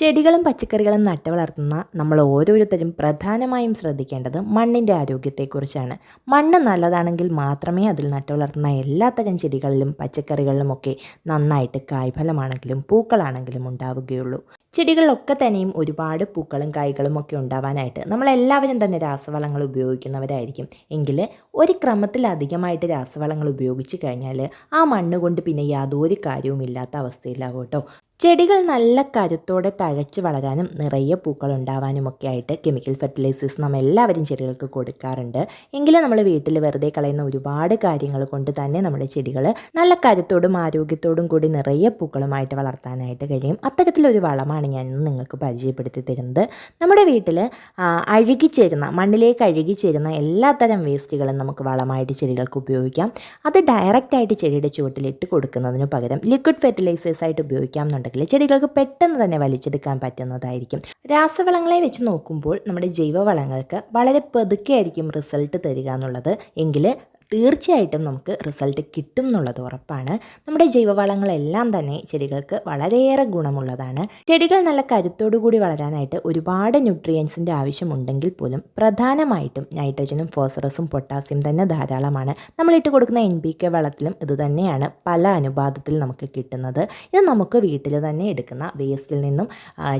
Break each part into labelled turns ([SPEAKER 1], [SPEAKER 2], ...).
[SPEAKER 1] ചെടികളും പച്ചക്കറികളും നട്ടു വളർത്തുന്ന നമ്മൾ ഓരോരുത്തരും പ്രധാനമായും ശ്രദ്ധിക്കേണ്ടത് മണ്ണിന്റെ ആരോഗ്യത്തെക്കുറിച്ചാണ്. മണ്ണ് നല്ലതാണെങ്കിൽ മാത്രമേ അതിൽ നട്ടു വളർത്തുന്ന എല്ലാത്തരം ചെടികളിലും പച്ചക്കറികളിലുമൊക്കെ നന്നായിട്ട് കായ്ഫലമാണെങ്കിലും പൂക്കളാണെങ്കിലും ഉണ്ടാവുകയുള്ളൂ. ചെടികളിലൊക്കെ തന്നെയും ഒരുപാട് പൂക്കളും കായ്കളും ഒക്കെ ഉണ്ടാവാനായിട്ട് നമ്മളെല്ലാവരും തന്നെ രാസവളങ്ങൾ ഉപയോഗിക്കുന്നവരായിരിക്കും. എങ്കിൽ ഒരു ക്രമത്തിലധികമായിട്ട് രാസവളങ്ങൾ ഉപയോഗിച്ച് കഴിഞ്ഞാൽ ആ മണ്ണ് കൊണ്ട് പിന്നെ യാതൊരു കാര്യവും ഇല്ലാത്ത അവസ്ഥയിലാവും കേട്ടോ. ചെടികൾ നല്ല കരുത്തോടെ തഴച്ച് വളരാനും നിറയെ പൂക്കൾ ഉണ്ടാവാനും ഒക്കെ ആയിട്ട് കെമിക്കൽ ഫെർട്ടിലൈസേഴ്സ് നമ്മൾ എല്ലാവരും ചെടികൾക്ക് കൊടുക്കാറുണ്ട്. എങ്കിലും നമ്മൾ വീട്ടിൽ വെറുതെ കളയുന്ന ഒരുപാട് കാര്യങ്ങൾ കൊണ്ട് തന്നെ നമ്മുടെ ചെടികൾ നല്ല കരുത്തോടും ആരോഗ്യത്തോടും കൂടി നിറയെ പൂക്കളുമായിട്ട് വളർത്താനായിട്ട് കഴിയും. അത്തരത്തിലൊരു വളമാണ് ഞാൻ ഇന്ന് നിങ്ങൾക്ക് പരിചയപ്പെടുത്തി തരുന്നത്. നമ്മുടെ വീട്ടിൽ അഴുകിച്ചേരുന്ന മണ്ണിലേക്ക് അഴുകിച്ചേരുന്ന എല്ലാത്തരം വേസ്റ്റുകളും നമുക്ക് വളമായിട്ട് ചെടികൾക്ക് ഉപയോഗിക്കാം. അത് ഡയറക്റ്റായിട്ട് ചെടിയുടെ ചുവട്ടിലിട്ട് കൊടുക്കുന്നതിന് പകരം ലിക്വിഡ് ഫെർട്ടിലൈസേഴ്സ് ആയിട്ട് ഉപയോഗിക്കാം ചെടികൾക്ക് പെട്ടെന്ന് തന്നെ വലിച്ചെടുക്കാൻ പറ്റുന്നതായിരിക്കും. രാസവളങ്ങളെ വെച്ച് നോക്കുമ്പോൾ നമ്മുടെ ജൈവവളങ്ങൾക്ക് വളരെ പതുക്കെ ആയിരിക്കും റിസൾട്ട് തരിക എന്നുള്ളത്. എങ്കിൽ തീർച്ചയായിട്ടും നമുക്ക് റിസൾട്ട് കിട്ടും എന്നുള്ളത് ഉറപ്പാണ്. നമ്മുടെ ജൈവവളങ്ങളെല്ലാം തന്നെ ചെടികൾക്ക് വളരെയേറെ ഗുണമുള്ളതാണ്. ചെടികൾ നല്ല കരുത്തോടു കൂടി വളരാനായിട്ട് ഒരുപാട് ന്യൂട്രിയൻസിന്റെ ആവശ്യമുണ്ടെങ്കിൽ പോലും പ്രധാനമായിട്ടും നൈട്രജനും ഫോസ്ഫറസും പൊട്ടാസ്യം തന്നെ ധാരാളമാണ്. നമ്മളിട്ട് കൊടുക്കുന്ന എൻ പി കെ വളത്തിലും ഇത് തന്നെയാണ് പല അനുപാതത്തിൽ നമുക്ക് കിട്ടുന്നത്. ഇത് നമുക്ക് വീട്ടിൽ തന്നെ എടുക്കുന്ന വേസ്റ്റിൽ നിന്നും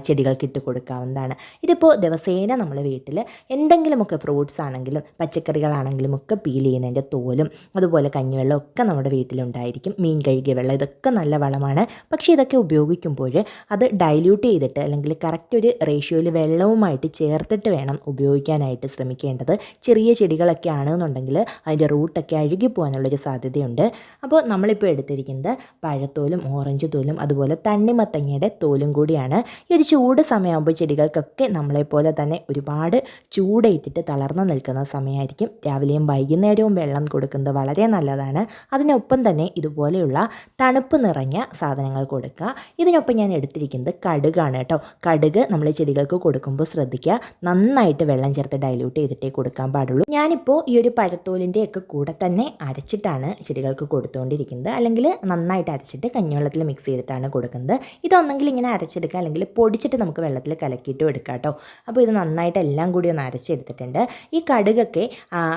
[SPEAKER 1] ചെടികൾക്ക് ഇട്ട് കൊടുക്കാവുന്നതാണ്. ഇതിപ്പോൾ ദിവസേന നമ്മൾ വീട്ടിൽ എന്തെങ്കിലുമൊക്കെ ഫ്രൂട്ട്സ് ആണെങ്കിലും പച്ചക്കറികളാണെങ്കിലും ഒക്കെ പീൽ ചെയ്യുന്നതിന്റെ തോലും അതുപോലെ കഞ്ഞിവെള്ളം ഒക്കെ നമ്മുടെ വീട്ടിലുണ്ടായിരിക്കും. മീൻ കഴുകിയ വെള്ളം ഇതൊക്കെ നല്ല വളമാണ്. പക്ഷേ ഇതൊക്കെ ഉപയോഗിക്കുമ്പോൾ അത് ഡൈല്യൂട്ട് ചെയ്തിട്ട് അല്ലെങ്കിൽ കറക്റ്റ് ഒരു റേഷ്യോയിൽ വെള്ളവുമായിട്ട് ചേർത്തിട്ട് വേണം ഉപയോഗിക്കാനായിട്ട് ശ്രമിക്കേണ്ടത്. ചെറിയ ചെടികളൊക്കെ ആണെന്നുണ്ടെങ്കിൽ അതിന്റെ റൂട്ടൊക്കെ അഴുകി പോകാനുള്ളൊരു സാധ്യതയുണ്ട്. അപ്പോൾ നമ്മളിപ്പോൾ എടുത്തിരിക്കുന്നത് പഴത്തോലും ഓറഞ്ച് തോലും അതുപോലെ തണ്ണിമത്തങ്ങയുടെ തോലും കൂടിയാണ്. ഈ ഒരു ചൂട് സമയമാകുമ്പോൾ ചെടികൾക്കൊക്കെ നമ്മളെപ്പോലെ തന്നെ ഒരുപാട് ചൂടേറ്റിട്ട് തളർന്നു നിൽക്കുന്ന സമയമായിരിക്കും. രാവിലെയും വൈകുന്നേരവും വെള്ളം കൊടുക്കുന്നത് വളരെ നല്ലതാണ്. അതിനൊപ്പം തന്നെ ഇതുപോലെയുള്ള തണുപ്പ് നിറഞ്ഞ സാധനങ്ങൾ കൊടുക്കുക. ഇതിനൊപ്പം ഞാൻ എടുത്തിരിക്കുന്നത് കടുകാണ് കേട്ടോ. കടുക് നമ്മൾ ചെടികൾക്ക് കൊടുക്കുമ്പോൾ ശ്രദ്ധിക്കുക. നന്നായിട്ട് വെള്ളം ചേർത്ത് ഡൈല്യൂട്ട് ചെയ്തിട്ടേ കൊടുക്കാൻ പാടുള്ളൂ. ഞാനിപ്പോൾ ഈ ഒരു പഴത്തോലിന്റെ ഒക്കെ കൂടെ തന്നെ അരച്ചിട്ടാണ് ചെടികൾക്ക് കൊടുത്തുകൊണ്ടിരിക്കുന്നത് അല്ലെങ്കിൽ നന്നായിട്ട് അരച്ചിട്ട് കഞ്ഞിവെള്ളത്തിൽ മിക്സ് ചെയ്തിട്ടാണ് കൊടുക്കുന്നത്. ഇതൊന്നെങ്കിൽ ഇങ്ങനെ അരച്ചെടുക്കുക. അല്ലെങ്കിൽ പൊടിച്ചിട്ട് നമുക്ക് വെള്ളത്തിൽ കലക്കിയിട്ടും എടുക്കാം കേട്ടോ. അപ്പോൾ ഇത് നന്നായിട്ട് എല്ലാം കൂടി ഒന്ന് അരച്ചെടുത്തിട്ടുണ്ട്. ഈ കടുകൊക്കെ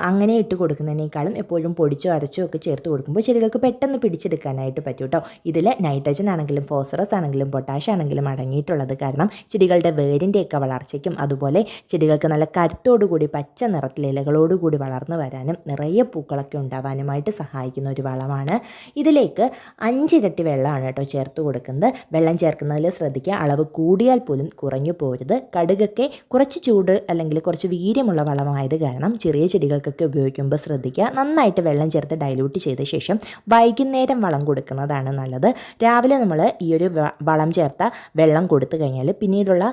[SPEAKER 1] അങ്ങനെ ഇട്ട് കൊടുക്കുന്നതിനേക്കാളും എപ്പോഴും പൊടിച്ചോ അരച്ചോ ഒക്കെ ചേർത്ത് കൊടുക്കുമ്പോൾ ചെടികൾക്ക് പെട്ടെന്ന് പിടിച്ചെടുക്കാനായിട്ട് പറ്റും കേട്ടോ ഇതിൽ നൈട്രജൻ ആണെങ്കിലും ഫോസ്ഫറസ് ആണെങ്കിലും പൊട്ടാഷ് ആണെങ്കിലും അടങ്ങിയിട്ടുള്ളത് കാരണം ചെടികളുടെ വേരിന്റെയൊക്കെ വളർച്ചയ്ക്കും അതുപോലെ ചെടികൾക്ക് നല്ല കരുത്തോടുകൂടി പച്ച നിറത്തിൽ ഇലകളോടുകൂടി വളർന്നു വരാനും നിറയെ പൂക്കളൊക്കെ ഉണ്ടാവാനുമായിട്ട് സഹായിക്കുന്ന ഒരു വളമാണ്. ഇതിലേക്ക് അഞ്ചിരട്ടി വെള്ളമാണ് കേട്ടോ ചേർത്ത് കൊടുക്കുന്നത്. വെള്ളം ചേർക്കുന്നതിൽ ശ്രദ്ധിക്കുക. അളവ് കൂടിയാൽ പോലും കുറഞ്ഞു പോരുത്. കടുകൊക്കെ കുറച്ച് ചൂട് അല്ലെങ്കിൽ കുറച്ച് വീര്യമുള്ള വളമായത് കാരണം ചെറിയ ചെടികൾക്കൊക്കെ ഉപയോഗിക്കുമ്പോൾ ശ്രദ്ധിക്കുക. നന്നായിട്ട് വെള്ളം ചേർത്ത് ഡൈലൂട്ട് ചെയ്ത ശേഷം വൈകുന്നേരം വളം കൊടുക്കുന്നതാണ് നല്ലത്. രാവിലെ നമ്മൾ ഈ ഒരു വളം ചേർത്ത വെള്ളം കൊടുത്തു കഴിഞ്ഞാൽ പിന്നീടുള്ള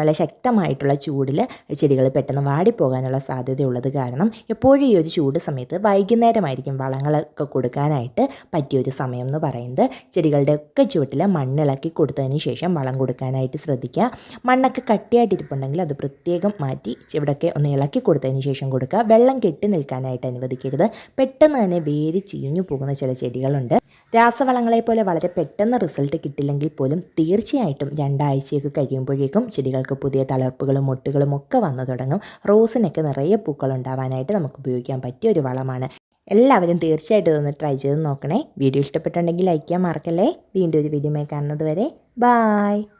[SPEAKER 1] നല്ല ശക്തമായിട്ടുള്ള ചൂടിൽ ചെടികൾ പെട്ടെന്ന് വാടിപ്പോകാനുള്ള സാധ്യതയുള്ളത് കാരണം എപ്പോഴും ഈ ഒരു ചൂട് സമയത്ത് വൈകുന്നേരമായിരിക്കും വളങ്ങളൊക്കെ കൊടുക്കാനായിട്ട് പറ്റിയൊരു സമയം എന്ന് പറയുന്നത്. ചെടികളുടെ ഒക്കെ ചുവട്ടിൽ മണ്ണിളക്കി കൊടുത്തതിന് ശേഷം വളം കൊടുക്കാനായിട്ട് ശ്രദ്ധിക്കുക. മണ്ണൊക്കെ കട്ടിയായിട്ടിരിപ്പുണ്ടെങ്കിൽ അത് പ്രത്യേകം മാറ്റി ഇവിടെയൊക്കെ ഒന്ന് ഇളക്കി കൊടുത്തതിന് ശേഷം കൊടുക്കുക. വെള്ളം കെട്ടി നിൽക്കാനായിട്ട് അനുവദിക്കരുത്. പെട്ടെന്ന് തന്നെ വേര് ചീഞ്ഞു പോകുന്ന ചില ചെടികളുണ്ട്. രാസവളങ്ങളെ പോലെ വളരെ പെട്ടെന്ന് റിസൾട്ട് കിട്ടില്ലെങ്കിൽ പോലും തീർച്ചയായിട്ടും രണ്ടാഴ്ചയൊക്കെ കഴിയുമ്പോഴേക്കും ചെടികൾക്ക് പുതിയ തളർപ്പുകളും മുട്ടുകളും ഒക്കെ വന്നു തുടങ്ങും. റോസിനൊക്കെ നിറയെ പൂക്കൾ ഉണ്ടാവാനായിട്ട് നമുക്ക് ഉപയോഗിക്കാൻ പറ്റിയ ഒരു വളമാണ്. എല്ലാവരും തീർച്ചയായിട്ടും ഇതൊന്ന് ട്രൈ ചെയ്ത് നോക്കണേ. വീഡിയോ ഇഷ്ടപ്പെട്ടുണ്ടെങ്കിൽ ലൈക്ക് ചെയ്യാൻ മറക്കല്ലേ. വീണ്ടും ഒരു വീഡിയോ കാണുന്നത് വരെ. ബായ്.